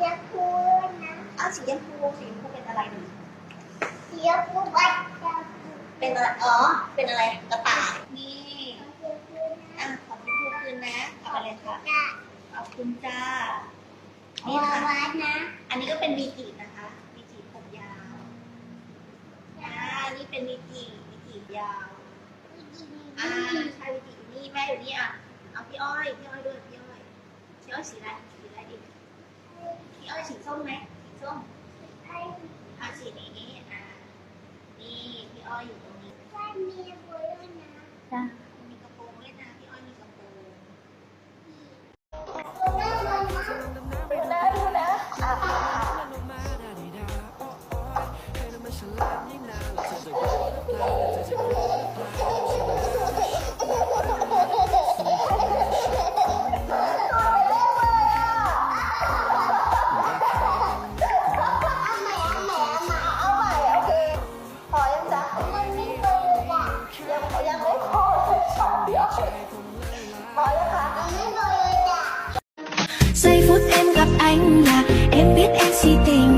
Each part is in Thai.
สียพูนะอ้าวสีชมพูสีชมพูเป็นอะไรดีเสียพูบัตรจะเป็นอะไรอ๋อ เป็นอะไรกระต่ายนี่เสียพูอะนะขอบคุณครูคืนนะเอาไปเลยค่ะจะขอบคุณจ้าวนี่ค่ะ วัดนะอันนี้ก็เป็นวีจินะคะวีจิผมยาวอ่านี่เป็นวีจิวีจิยาวอ่าใช่วีจิอยู่นี่แม่อยู่นี่อะเอาพี่อ้อยพี่อ้อยด้วยพี่อ้อยพี่อ้อยสีอะไรสีอะไรดีพี่อ้อย สีส้มไหมสีส้มเอาสีนี้อ่านี่พี่อ้อยอยู่ตรงนี้ว่ามีบัวด้วยนะจ้า Giây phút em gặp anh là em biết em si tình. Tình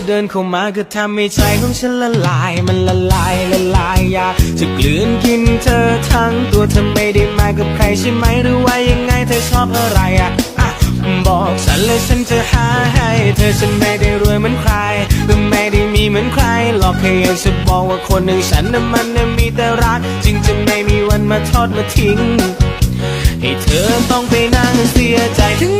อเดินเข้ามาก็ทำให้ใจของฉันละลาย มันละลายละลายอยากจะกลืนกินเธอทั้งตัวเธอไม่ได้มากับใครใช่ไหมหรือว่ายังไงเธอชอบอะไรอะบอกฉันเลยฉันจะหาให้ เธอฉันไม่ได้รวยเหมือนใครหรือไม่ได้มีเหมือนใครหรอกแค่อยากจะบอกว่าคนหนึ่งฉันนั้นมันน่ะมีแต่รัก จึงจะไม่มีวันมาทอดมาทิ้ง ให้เธอต้องไปนั่งเสียใจถึง